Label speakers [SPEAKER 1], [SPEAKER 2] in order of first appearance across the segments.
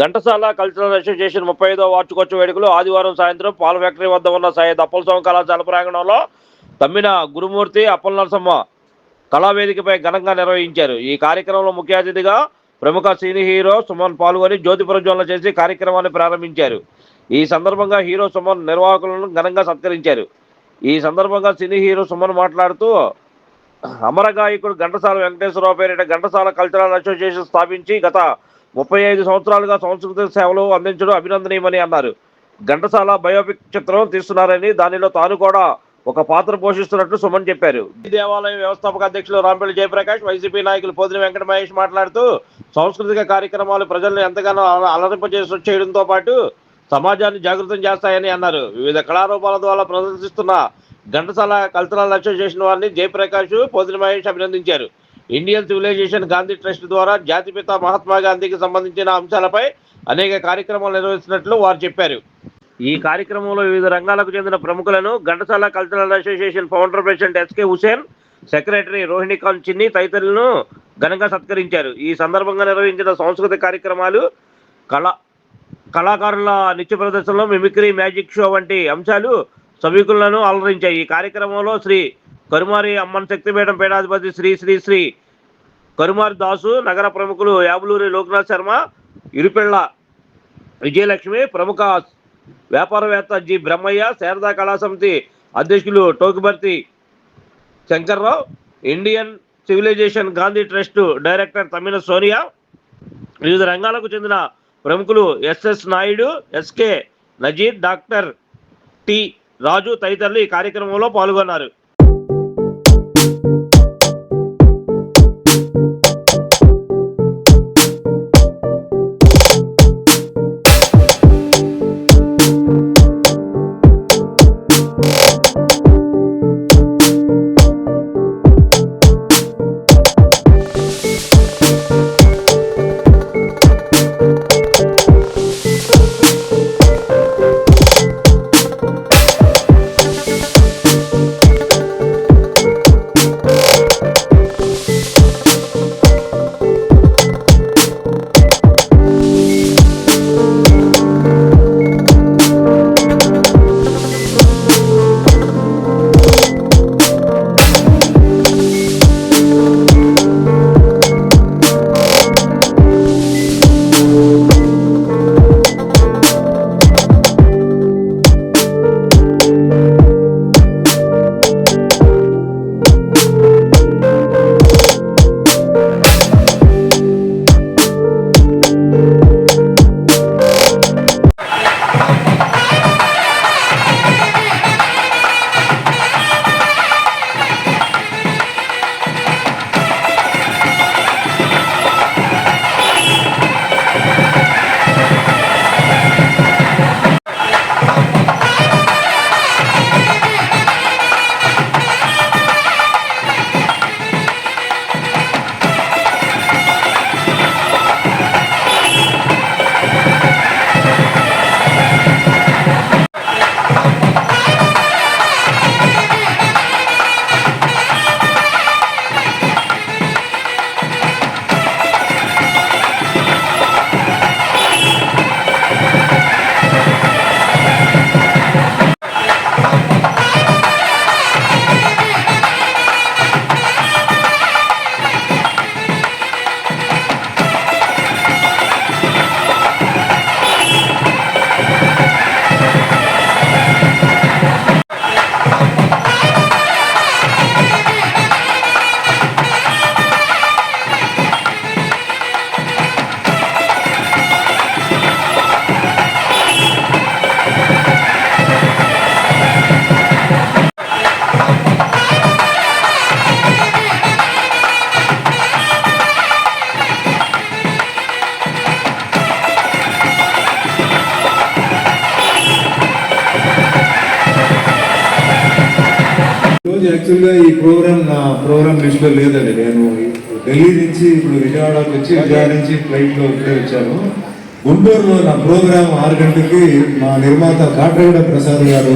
[SPEAKER 1] Ghantasala cultural association ముప్పై ఐదో వార్షికోత్సవ వేడుకలు ఆదివారం సాయంత్రం పాల ఫ్యాక్టరీ వద్ద ఉన్న సయ్యద్ అప్పల స్వామి కళాశాల ప్రాంగణంలో తమ్మిన గురుమూర్తి అప్పల నరసమ్మ కళావేదికపై ఘనంగా నిర్వహించారు. ఈ కార్యక్రమంలో ముఖ్య అతిథిగా ప్రముఖ సినీ హీరో సుమన్ పాల్గొని జ్యోతి ప్రజ్వలన చేసి కార్యక్రమాన్ని ప్రారంభించారు. ఈ సందర్భంగా హీరో సుమన్ నిర్వాహకులను ఘనంగా సత్కరించారు. ఈ సందర్భంగా సినీ హీరో సుమన్ మాట్లాడుతూ అమరగాయకుడు ఘంటసాల వెంకటేశ్వరరావు పేరిట ఘంటసాల కల్చరల్ అసోసియేషన్ స్థాపించి గత ముప్పై ఐదు సంవత్సరాలుగా సాంస్కృతిక సేవలు అందించడం అభినందనీయమని అన్నారు. ఘంటసాల బయోపిక్ చిత్రం తీస్తున్నారని దానిలో తాను కూడా ఒక పాత్ర పోషిస్తున్నట్లు సుమన్ చెప్పారు. ఈ దేవాలయం వ్యవస్థాపక అధ్యక్షులు రాంపల్లి జయప్రకాష్ వైసీపీ నాయకులు పోదిన వెంకట మహేష్ మాట్లాడుతూ సాంస్కృతిక కార్యక్రమాలు ప్రజలను ఎంతగానో అల- అలరింపజేసి చేయడంతో పాటు సమాజాన్ని జాగృతం చేస్తాయని అన్నారు. వివిధ కళారూపాల ద్వారా ప్రదర్శిస్తున్న ఘంటసాల కల్చరల్ అసోసియేషన్ వారిని జయప్రకాష్ పోదిన మహేష్ అభినందించారు. ఇండియన్ సివిలైజేషన్ గాంధీ ట్రస్ట్ ద్వారా జాతిపిత మహాత్మా గాంధీకి సంబంధించిన అంశాలపై అనేక కార్యక్రమాలు నిర్వహిస్తున్నట్లు వారు చెప్పారు. ఈ కార్యక్రమంలో వివిధ రంగాలకు చెందిన ప్రముఖులను Ghantasala cultural association founder president S K Hussain secretary Rohini Khan Chinni తదితరులను ఘనంగా సత్కరించారు. ఈ సందర్భంగా నిర్వహించిన సాంస్కృతిక కార్యక్రమాలు కళా కళాకారుల నిత్య ప్రదర్శనలో మిమిక్రీ మ్యాజిక్ షో వంటి అంశాలు సభికులను అలరించాయి. ఈ కార్యక్రమంలో శ్రీ కరుమారి అమ్మన్ శక్తిపీఠం పీఠాధిపతి శ్రీ శ్రీ శ్రీ కరుమారి దాసు నగర ప్రముఖులు యాబులూరి లోక్నాథ్ శర్మ ఇరుపెళ్ళ విజయలక్ష్మి ప్రముఖ వ్యాపారవేత్త జి బ్రహ్మయ్య శారదా కళాసమితి అధ్యక్షులు Tokibarthi Shankar Rao Indian civilization Gandhi trust director Tammina Sonia వివిధ రంగాలకు చెందిన ప్రముఖులు SS Naidu SK Nazeer doctor T Raju తదితరులు ఈ కార్యక్రమంలో పాల్గొన్నారు.
[SPEAKER 2] యాక్చువల్గా ఈ ప్రోగ్రామ్ నా ప్రోగ్రామ్ లిస్ట్లో లేదండి. నేను ఢిల్లీ నుంచి ఇప్పుడు విజయవాడకి వచ్చి విజయవాడ నుంచి ఫ్లైట్లో ఇక్కడే వచ్చాను. గుంటూరులో నా ప్రోగ్రామ్ ఆరు గంటలకి మా నిర్మాత కాట్రగడ ప్రసాద్ గారు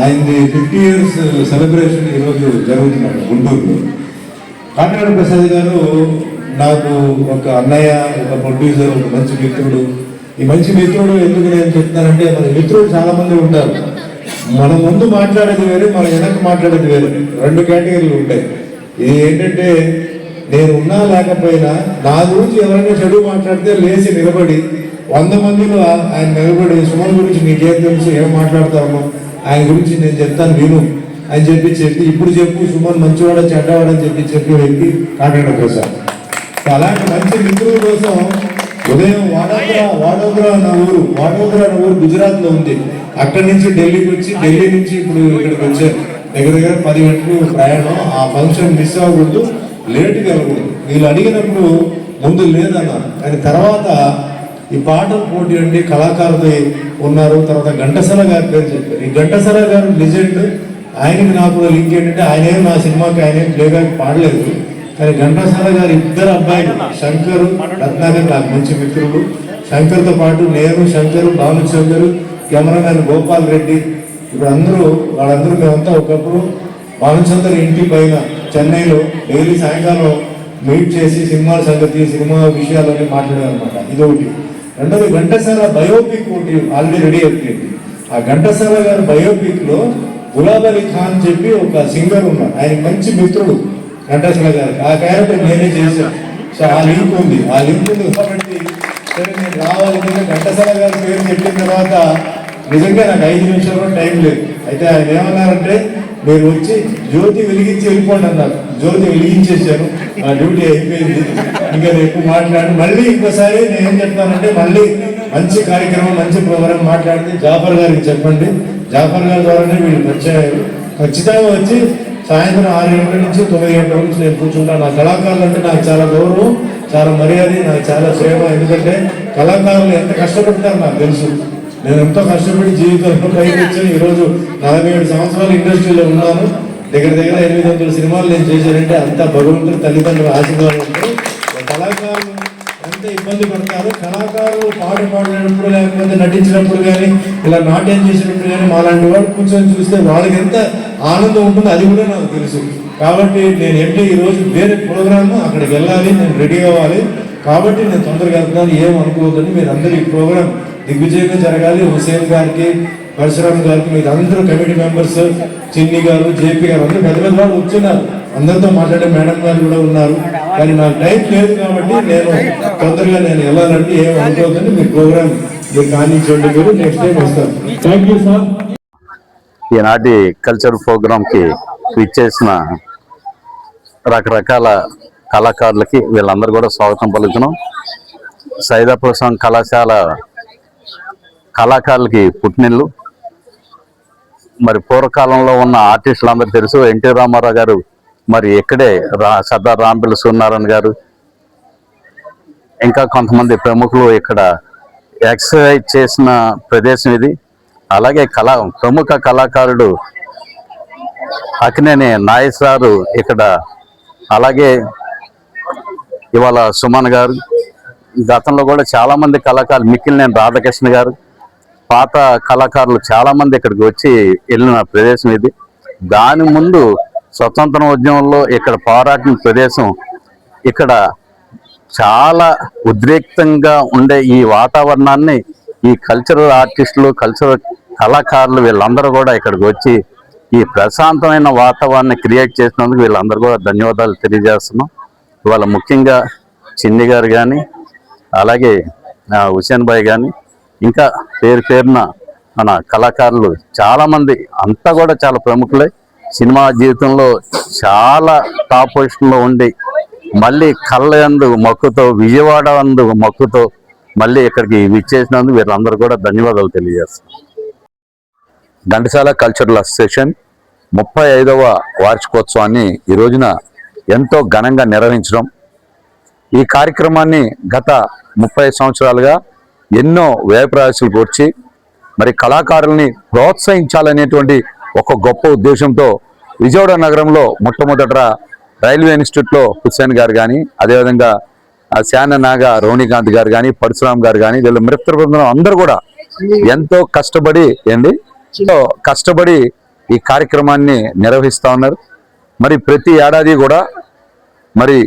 [SPEAKER 2] ఆయనది ఫిఫ్టీ ఇయర్స్ సెలబ్రేషన్ ఈరోజు జరుగుతున్నాడు గుంటూరులో. కాట్రగడ ప్రసాద్ గారు నాకు ఒక అన్నయ్య ఒక ప్రొడ్యూసర్ ఒక మంచి మిత్రుడు. ఈ మంచి మిత్రుడు ఎందుకు నేను చెప్తానంటే మన మిత్రులు చాలా మంది ఉంటారు. మన ముందు మాట్లాడేది వేరే మన వెనక మాట్లాడేది వేరే. రెండు కేటగిరీలు ఉంటాయి ఇది ఏంటంటే నేను ఉన్నా లేకపోయినా నా గురించి ఎవరైనా చెడు మాట్లాడితే లేచి నిలబడి వంద మందిలో ఆయన నిలబడి సుమన్ గురించి నీకేం తెలుసు? ఏం మాట్లాడతాము? ఆయన గురించి నేను చెప్తాను విను. అని చెప్పి చెప్పి ఇప్పుడు చెప్పు సుమన్ మంచివాడ చెడ్డవాడని చెప్పి చెప్పి వ్యక్తి కాకినాడ ప్రసాద్. అలాంటి మంచి మిత్రుల కోసం ఉదయం వాడోదర వాడోదర అన్న ఊరు వాడోదర అన్న ఊరు గుజరాత్లో ఉంది. అక్కడి నుంచి ఢిల్లీకి వచ్చి ఢిల్లీ నుంచి ఇప్పుడు ఇక్కడికి వచ్చారు. దగ్గర దగ్గర పది గంటలు ప్రయాణం. ఆ ఫంక్షన్ మిస్ అవ్వకూడదు లేట్గా వెళ్ళకూడదు. వీళ్ళు అడిగినప్పుడు ముందు లేదన్నారు కానీ తర్వాత ఈ పాటల పోటీ అండి కళాకారులు ఉన్నారు. తర్వాత ఘంటసాల గారి పేరు చెప్పారు. ఈ ఘంటసర గారు లిజెండ్. ఆయనకి నాకు లింక్ ఏంటంటే ఆయన ఏం నా సినిమాకి ఆయన ఏం ప్లేబ్యాక్ పాడలేదు. కానీ ఘంటసాల గారు ఇద్దరు అబ్బాయిలు శంకర్ రత్నాకర్ నాకు మంచి మిత్రులు. శంకర్తో పాటు నేను శంకర్ భాను శంకర్ కెమెరామెన్ గోపాల్ రెడ్డి. ఇప్పుడు అందరూ వాళ్ళందరూ మేమంతా ఒకప్పుడు భానుచందర్ ఇంటి పైన చెన్నైలో డైలీ సాయంకాలం మీట్ చేసి సినిమాల సంగతి సినిమా విషయాలన్నీ మాట్లాడారనమాట ఇదొకటి. రెండోది ఘంటసాల బయోపిక్ ఒకటి ఆల్రెడీ రెడీ అయిపోయింది. ఆ ఘంటసాల గారి బయోపిక్లో గులాబ్ అలీ ఖాన్ చెప్పి ఒక సింగర్ ఉన్నారు ఆయన మంచి మిత్రుడు ఘంటసాల గారు ఆ క్యారెక్టర్ నేనే చేశాను సో ఆ లింక్ ఉంది. ఆ లింక్ ఉంది. కాబట్టి సరే నేను రావాలి ఎందుకంటే ఘంటసాల గారి పేరు చెప్పిన తర్వాత నిజంగా నాకు ఐదు నిమిషాలు కూడా టైం లేదు. అయితే ఆయన ఏమన్నారంటే మీరు వచ్చి జ్యోతి వెలిగించి వెళ్ళిపోండి అన్నారు. జ్యోతి వెలిగించేశాను ఆ డ్యూటీ అయిపోయింది. ఇంకా రేపు ఎక్కువ మాట్లాడి మళ్ళీ ఇంకోసారి నేను ఏం చెప్తానంటే మళ్ళీ మంచి కార్యక్రమం మంచి ప్రోగ్రాం మాట్లాడితే జాఫర్ గారికి చెప్పండి. జాఫర్ గారి ద్వారానే వీళ్ళు వచ్చారు ఖచ్చితంగా వచ్చి సాయంత్రం ఆరు గంటల నుంచి తొమ్మిది గంటల నుంచి నేను కూర్చుంటాను. నా కళాకారులు అంటే నాకు చాలా గౌరవం. చాలా మర్యాద నాకు చాలా ప్రేమ. ఎందుకంటే కళాకారులు ఎంత కష్టపడతారు నాకు తెలుసు. నేను ఎంతో కష్టపడి జీవితంలో పైకి వచ్చాను. ఈరోజు నలభై ఏడు సంవత్సరాలు ఇండస్ట్రీలో ఉన్నాను. దగ్గర దగ్గర ఎనిమిది వందల సినిమాలు నేను చేశానంటే అంత భగవంతుడు తల్లిదండ్రుల ఆశీర్వాదం కళాకారులు ఎంత ఇబ్బంది పడతారు కళాకారులు పాట పాడినప్పుడు లేకపోతే నటించినప్పుడు కానీ ఇలా నాట్యం చేసినప్పుడు కానీ మాలాంటి వాళ్ళు కూర్చొని చూస్తే వాళ్ళకి ఎంత ఆనందం ఉంటుంది అది కూడా నాకు తెలుసు. కాబట్టి నేను ఏంటి ఈరోజు వేరే ప్రోగ్రామ్ అక్కడికి వెళ్ళాలి నేను రెడీ అవ్వాలి. కాబట్టి నేను తొందరగా వెళ్తున్నాను ఏం అనుకోవద్దని మీరు అందరూ ఈ ప్రోగ్రామ్ దిగ్విజయంగా జరగాలి. హుసేన్ గారికి పరశురామ్ గారికి మీరు అందరూ కమిటీ మెంబర్స్ చిన్ని గారు జేపీ గారు అందరూ పెద్ద పెద్ద వాళ్ళు వచ్చున్నారు అందరితో మాట్లాడే మేడం గారు కూడా ఉన్నారు. కానీ నాకు టైం లేదు కాబట్టి నేను తొందరగా నేను వెళ్ళాలంటే ఏం అనుకోవద్దని మీ ప్రోగ్రామ్ మీరు కానించండి మీరు నెక్స్ట్ టైం వస్తాను. థ్యాంక్ యూ సార్
[SPEAKER 3] ఈనాటి కల్చర్ ప్రోగ్రాంకి విచ్చేసిన రకరకాల కళాకారులకి వీళ్ళందరూ కూడా స్వాగతం పలుకుతున్నాం. సైదాపురం కళాశాల కళాకారులకి పుట్టినిల్లు. మరి పూర్వకాలంలో ఉన్న ఆర్టిస్టులు అందరూ తెలుసు ఎన్టీ రామారావు గారు మరి ఇక్కడే రా సర్దార్ రాంపిల్లి సూర్యనారాయణ గారు. ఇంకా కొంతమంది ప్రముఖులు ఇక్కడ ఎక్సర్సైజ్ చేసిన ప్రదేశం ఇది. అలాగే కళా ప్రముఖ కళాకారుడు అక్కినేని సారు ఇక్కడ అలాగే ఇవాళ సుమన్ గారు గతంలో కూడా చాలామంది కళాకారులు మిక్కిలినేని రాధాకృష్ణ గారు పాత కళాకారులు చాలామంది ఇక్కడికి వచ్చి వెళ్ళిన ప్రదేశం ఇది. దాని ముందు స్వతంత్ర ఉద్యమంలో ఇక్కడ పోరాటిన ప్రదేశం ఇక్కడ చాలా ఉద్రిక్తంగా ఉండే ఈ వాతావరణాన్ని ఈ కల్చరల్ ఆర్టిస్టులు కల్చరల్ కళాకారులు వీళ్ళందరూ కూడా ఇక్కడికి వచ్చి ఈ ప్రశాంతమైన వాతావరణాన్ని క్రియేట్ చేసినందుకు వీళ్ళందరూ కూడా ధన్యవాదాలు తెలియజేస్తున్నాం. ఇవాళ ముఖ్యంగా చిన్ని గారు కానీ అలాగే హుసేన్ భాయ్ కానీ ఇంకా పేరు పేరున మన కళాకారులు చాలామంది అంతా కూడా చాలా ప్రముఖులే సినిమా జీవితంలో చాలా టాప్ పొజిషన్లో ఉండి మళ్ళీ కళ్ళ యందు మొక్కుతో విజయవాడ అందు మొక్కుతో మళ్ళీ ఇక్కడికి విచ్చేసినందుకు వీళ్ళందరూ కూడా ధన్యవాదాలు తెలియజేస్తాం ఘంటసాల కల్చరల్ అసోసియేషన్ ముప్పై ఐదవ వార్షికోత్సవాన్ని ఈ రోజున ఎంతో ఘనంగా నిర్వహించడం. ఈ కార్యక్రమాన్ని గత ముప్పై సంవత్సరాలుగా ఎన్నో వ్యయప్రయాసాలు కూర్చి మరి కళాకారుల్ని ప్రోత్సహించాలనేటువంటి ఒక గొప్ప ఉద్దేశంతో విజయవాడ నగరంలో మొట్టమొదట రైల్వే ఇన్స్టిట్యూట్లో హుస్సేన్ గారు కానీ అదేవిధంగా శాన నాగ రోణికాంత్ గారు కానీ పరశురామ్ గారు కానీ వీళ్ళ మిత్ర బృందం అందరూ కూడా ఎంతో కష్టపడి ఏంటి ఎంతో కష్టపడి ఈ కార్యక్రమాన్ని నిర్వహిస్తా ఉన్నారు. మరి ప్రతి ఏడాది కూడా మరి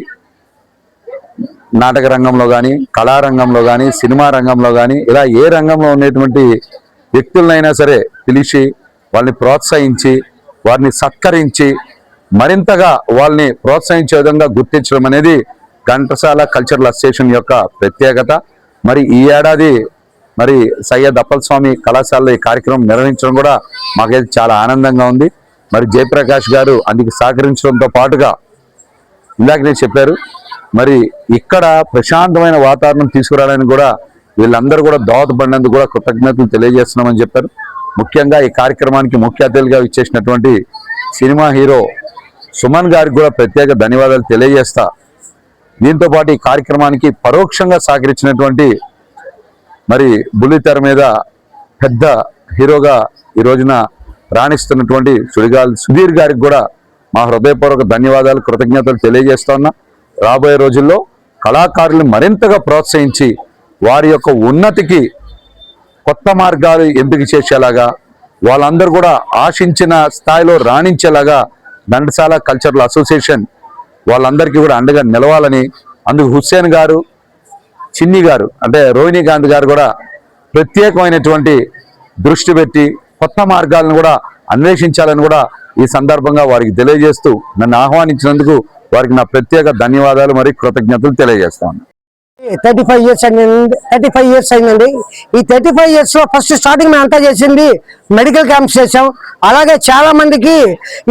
[SPEAKER 3] నాటక రంగంలో కానీ కళారంగంలో కానీ సినిమా రంగంలో కానీ ఇలా ఏ రంగంలో ఉన్నటువంటి వ్యక్తులనైనా సరే పిలిచి వాళ్ళని ప్రోత్సహించి వారిని సత్కరించి మరింతగా వాళ్ళని ప్రోత్సహించే విధంగా గుర్తించడం అనేది ఘంటసాల కల్చరల్ అసోసియేషన్ యొక్క ప్రత్యేకత. మరి ఈ ఏడాది మరి సయ్యద్ అప్పల్ స్వామి కళాశాలలో ఈ కార్యక్రమం నిర్వహించడం కూడా మాకైతే చాలా ఆనందంగా ఉంది. మరి జయప్రకాష్ గారు అందుకు సహకరించడంతో పాటుగా ఇందాక నేను చెప్పారు మరి ఇక్కడ ప్రశాంతమైన వాతావరణం తీసుకురావడానికి కూడా వీళ్ళందరూ కూడా దోహదపడినందుకు కూడా కృతజ్ఞతలు తెలియజేస్తున్నామని చెప్పారు. ముఖ్యంగా ఈ కార్యక్రమానికి ముఖ్య అతిథులుగా ఇచ్చేసినటువంటి సినిమా హీరో సుమన్ గారికి కూడా ప్రత్యేక ధన్యవాదాలు తెలియజేస్తా దీంతో పాటు ఈ కార్యక్రమానికి పరోక్షంగా సహకరించినటువంటి మరి బుల్లితెర మీద పెద్ద హీరోగా ఈ రోజున రాణిస్తున్నటువంటి సుడిగాలి సుధీర్ గారికి కూడా మా హృదయపూర్వక ధన్యవాదాలు కృతజ్ఞతలు తెలియజేస్తున్నా రాబోయే రోజుల్లో కళాకారులు మరింతగా ప్రోత్సహించి వారి యొక్క ఉన్నతికి కొత్త మార్గాలు ఎంపిక చేసేలాగా వాళ్ళందరూ కూడా ఆశించిన స్థాయిలో రాణించేలాగా దండశాల కల్చరల్ అసోసియేషన్ వాళ్ళందరికీ కూడా అండగా నిలవాలని అందుకు హుస్సేన్ గారు చిన్ని గారు అంటే రోహిణి గారు కూడా ప్రత్యేకమైనటువంటి దృష్టి పెట్టి కొత్త మార్గాలను కూడా అన్వేషించాలని కూడా ఈ సందర్భంగా వారికి తెలియజేస్తూ నన్ను ఆహ్వానించినందుకు వారికి నా ప్రత్యేక ధన్యవాదాలు మరియు కృతజ్ఞతలు తెలియజేస్తాను.
[SPEAKER 4] థర్టీ ఫైవ్ ఇయర్స్ అయిందండి థర్టీ ఫైవ్ ఇయర్స్ అయిందండి ఈ థర్టీ ఫైవ్ ఇయర్స్లో ఫస్ట్ స్టార్టింగ్ మేము అంతా చేసింది మెడికల్ క్యాంప్స్ చేసాం అలాగే చాలా మందికి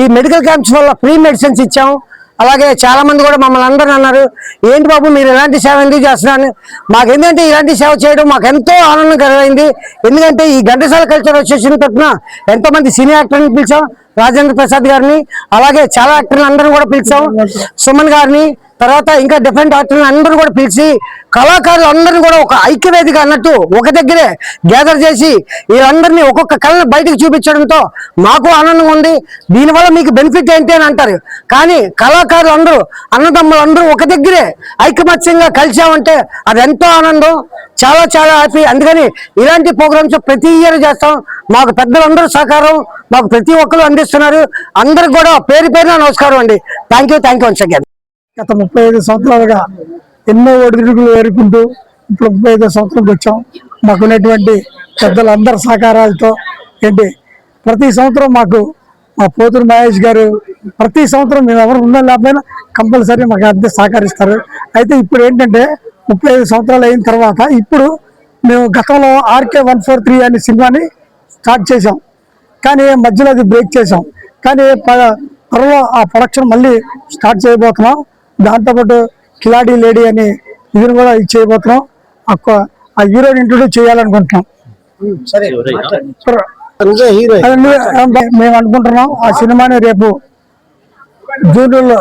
[SPEAKER 4] ఈ మెడికల్ క్యాంప్స్ వల్ల ఫ్రీ మెడిసిన్స్ ఇచ్చాం. అలాగే చాలా మంది కూడా మమ్మల్ని అందరూ అన్నారు ఏంటి బాబు మీరు ఇలాంటి సేవ ఎందుకు చేస్తున్నాను మాకు ఏంటంటే ఇలాంటి సేవ చేయడం మాకు ఎంతో ఆనందం కలిగింది. ఎందుకంటే ఈ ఘంటసాల కల్చర్ అసోసియేషన్ తరఫున ఎంతో మంది సినీ యాక్టర్ని పిలిచాం రాజేంద్ర ప్రసాద్ గారిని అలాగే చాలా యాక్టర్లు అందరూ కూడా పిలిచాం. సుమన్ గారిని తర్వాత ఇంకా డిఫరెంట్ ఆర్టిస్టులు అందరూ కూడా పిలిచి కళాకారులు అందరిని కూడా ఒక ఐక్యవేదిక అన్నట్టు ఒక దగ్గరే గ్యాదర్ చేసి వీళ్ళందరినీ ఒక్కొక్క కళను బయటకు చూపించడంతో మాకు ఆనందం ఉంది. దీనివల్ల మీకు బెనిఫిట్ ఏంటి అని అంటారు. కానీ కళాకారులు అందరూ అన్నదమ్ములు అందరూ ఒక దగ్గరే ఐకమత్యంగా కలిసామంటే అది ఎంతో ఆనందం. చాలా చాలా హ్యాపీ అందుకని ఇలాంటి ప్రోగ్రామ్స్ ప్రతి ఇయర్ చేస్తాం. మాకు పెద్దలందరూ సహకారం మాకు ప్రతి ఒక్కరు అందిస్తున్నారు. అందరికి కూడా పేరు పేరున నమస్కారం అండి. Thank you thank you once again
[SPEAKER 5] గత ముప్పై ఐదు సంవత్సరాలుగా ఎన్నో ఒడిదుడుకులు ఎదుర్కొంటూ ఇప్పుడు ముప్పై ఐదు సంవత్సరంకి వచ్చాం. మాకున్నటువంటి పెద్దలందరి సహకారాలతో ఏంటి ప్రతి సంవత్సరం మాకు మా పోతురు మహేష్ గారు ప్రతి సంవత్సరం మేము ఎవరు ఉన్నా లేకపోయినా కంపల్సరీ మాకు అంతే సహకరిస్తారు. అయితే ఇప్పుడు ఏంటంటే ముప్పై ఐదు సంవత్సరాలు అయిన తర్వాత ఇప్పుడు మేము గతంలో ఆర్కే వన్ ఫోర్ త్రీ అనే సినిమాని స్టార్ట్ చేసాం కానీ మధ్యలో అది బ్రేక్ చేసాం కానీ ప- త్వరలో ఆ ప్రొడక్షన్ మళ్ళీ స్టార్ట్ చేయబోతున్నాం. దాంతోపాటు కిలాడి లేడీ అని ఇది కూడా ఇది చేయబోతున్నాం. ఆ హీరోని ఇంట్రొడ్యూస్ చేయాలనుకుంటున్నాం. మేము అనుకుంటున్నాం. ఆ సినిమాని రేపు జూన్లో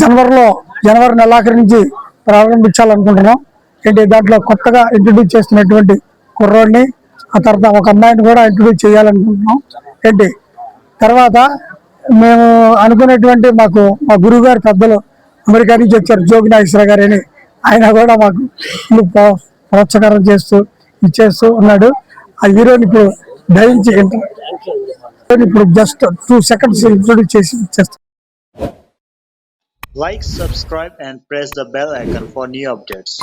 [SPEAKER 5] జనవరిలో జనవరి నెలాఖరు నుంచి ప్రారంభించాలనుకుంటున్నాం. ఏంటి దాంట్లో కొత్తగా ఇంట్రొడ్యూస్ చేస్తున్నటువంటి కుర్రోడిని ఆ తర్వాత ఒక అమ్మాయిని కూడా ఇంట్రొడ్యూస్ చేయాలనుకుంటున్నాం. ఏంటి తర్వాత మేము అనుకున్నటువంటి మాకు మా గురువు గారు పెద్దలు అమెరికా నుంచి వచ్చారు జోగి నాగేశ్వర గారు అని. ఆయన కూడా మాకు ప్రోత్సాహకరం చేస్తూ ఇచ్చేస్తూ ఉన్నాడు. ఆ హీరోని ఇప్పుడు ధరించి ఇప్పుడు జస్ట్ టూ సెకండ్స్ ఇంట్రొడ్యూస్ చేసి ఇచ్చేస్తాం.
[SPEAKER 6] Like, subscribe, and press the bell icon for new updates.